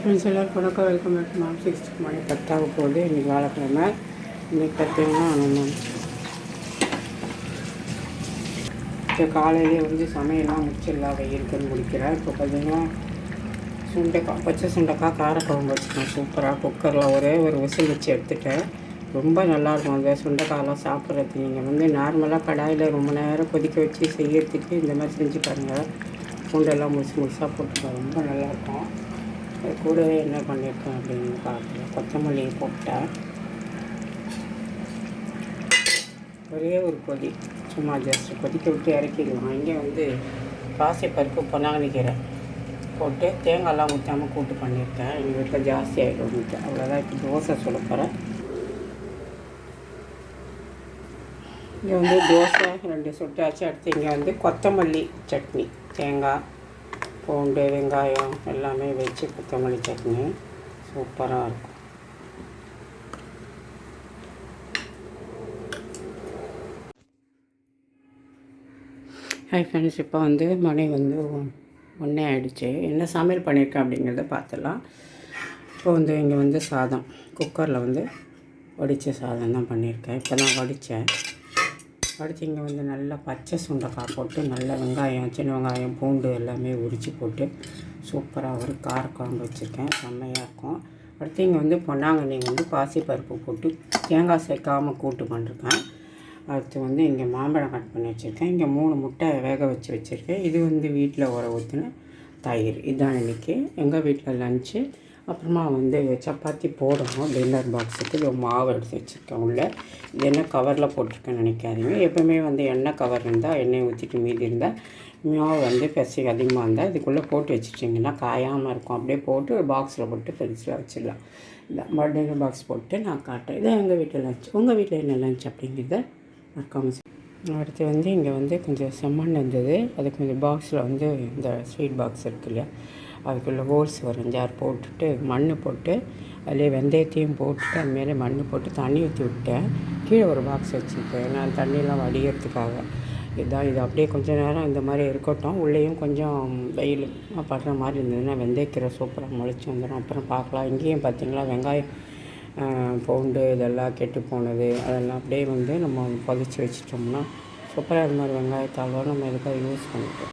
Friends எல்லோரும் வணக்கம் welcome back ma'am sixth மணி பத்தாக போகுது இன்றைக்கி வாழைக்கிழமை இன்றைக்கி பார்த்தீங்கன்னா இப்போ காலையிலே வந்து சமையல்லாம் முடிச்சிடலாம் வெயிலுக்குன்னு முடிக்கிறேன் இப்போ பார்த்தீங்கன்னா சுண்டைக்காய் பச்சை சுண்டைக்காய் காரக்குழம்பு வச்சுக்கேன் சூப்பராக குக்கரில் ஒரே ஒரு விசில் வச்சு எடுத்துட்டேன். ரொம்ப நல்லாயிருக்கும் அந்த சுண்டைக்காயெல்லாம் சாப்பிட்றதுக்கு. நீங்கள் வந்து நார்மலாக கடாயில் ரொம்ப நேரம் கொதிக்க வச்சு செய்யறதுக்கு இந்த மாதிரி செஞ்சு பாருங்கள் பூண்டெல்லாம் முழுசு முழுசாக போட்டுக்கலாம் ரொம்ப நல்லாயிருக்கும் அது கூடவே என்ன பண்ணியிருக்கேன் அப்படின்னு பார்க்கலாம் கொத்தமல்லியை போட்டேன் ஒரே ஒரு கொதி. சும்மா ஜஸ்ட் கொதிக்க விட்டு இறக்கிடலாம் இங்கே வந்து பாசி பருப்பு பொன்னாங்கண்ணி போட்டு தேங்காய்லாம் ஊற்றாமல் கூட்டு பண்ணியிருக்கேன். எங்கள் வீட்டில் ஜாஸ்தி ஆகிடும் வீட்டு அவ்வளோதான் இப்போ தோசை சொல்ல போகிறேன் இங்கே வந்து தோசை ரெண்டு சுட்டாச்சு. அடுத்து இங்கே வந்து கொத்தமல்லி சட்னி தேங்காய். பூண்டு வெங்காயம் எல்லாமே வச்சு கொத்தமல்லி சட்னி. சூப்பராக இருக்கும். ஹாய் ஃப்ரெண்ட்ஸ் இப்போ வந்து மணி வந்து ஒன்றே ஆகிடுச்சு என்ன சமையல் பண்ணியிருக்கேன் அப்படிங்கிறத பார்த்துடலாம். இப்போ வந்து இங்கே வந்து சாதம். குக்கரில் வந்து வடித்த சாதம் தான் பண்ணியிருக்கேன். இப்போ தான் வடித்தேன் அடுத்து இங்கே வந்து நல்லா பச்சை சுண்டைக்காய் போட்டு நல்லா வெங்காயம் சின்ன வெங்காயம் பூண்டு எல்லாமே உரித்து போட்டு சூப்பராக ஒரு காரக்குழம்பு வச்சுருக்கேன். செம்மையாக இருக்கும். அடுத்து இங்கே வந்து பொன்னாங்கண்ணி வந்து பாசிப்பருப்பு போட்டு தேங்காய் சேர்க்காமல் கூட்டு பண்ணிருக்கேன். அடுத்து வந்து இங்கே மாம்பழம் கட் பண்ணி வச்சுருக்கேன். இங்கே மூணு முட்டை வேக வச்சு வச்சுருக்கேன். இது வந்து வீட்டில் உர ஊற்றின தயிர். இதுதான் இன்றைக்கி எங்கள் வீட்டில் லஞ்சு அப்புறமா வந்து சப்பாத்தி போடணும். டின்னர் பாக்ஸுக்கு இது மாவு எடுத்து வச்சுருக்கேன் உள்ளே. இது என்ன கவரில் போட்டிருக்கேன்னு நினைக்காதீங்க. எப்போவுமே வந்து எண்ணெய் கவர் இருந்தால் எண்ணெய் ஊற்றிட்டு மீதி இருந்தால் மாவு வந்து பெசி அதிகமாக இருந்தால் இதுக்குள்ளே போட்டு வச்சுட்டிங்கன்னா காயாமல் இருக்கும். அப்படியே போட்டு ஒரு பாக்ஸில் போட்டு ஃப்ரிட்ஜில் வச்சிடலாம். இந்த டின்னர் பாக்ஸ் போட்டு நான் காட்டுறேன். இதான் எங்கள் வீட்டில் லஞ்ச் உங்கள் வீட்டில் என்ன லஞ்ச் அப்படிங்கிறத மறக்காமல் அடுத்து வந்து இங்கே வந்து கொஞ்சம் செம்மண் இருந்தது. அது கொஞ்சம் பாக்ஸில் வந்து இந்த ஸ்வீட் பாக்ஸ் இருக்கு இல்லையா? அதுக்குள்ளே ஹோல்ஸ் வரும் ஜார் போட்டுட்டு மண் போட்டு அதிலே வெந்தயத்தையும் போட்டுட்டு அதுமாரி மண் போட்டு தண்ணி ஊற்றி விட்டேன். கீழே ஒரு பாக்ஸ் வச்சுருக்கேன். நான் தண்ணியெலாம் வடிகிறதுக்காக. இதுதான் இது அப்படியே கொஞ்சம் நேரம் இந்த மாதிரி இருக்கட்டும். உள்ளேயும் கொஞ்சம் வெயில் படுற மாதிரி இருந்ததுன்னா வெந்தயக்கீரை சூப்பராக முளைச்சி வந்துடும் அப்புறம் பார்க்கலாம். இங்கேயும் பார்த்திங்களா வெங்காயம் பூண்டு இதெல்லாம் கெட்டு போனது. அதெல்லாம் அப்படியே வந்து நம்ம பதிச்சு வச்சிட்டோம்னா சூப்பராக இது மாதிரி வெங்காயத்தாலும் நம்ம இதுக்காக யூஸ் பண்ணிட்டோம்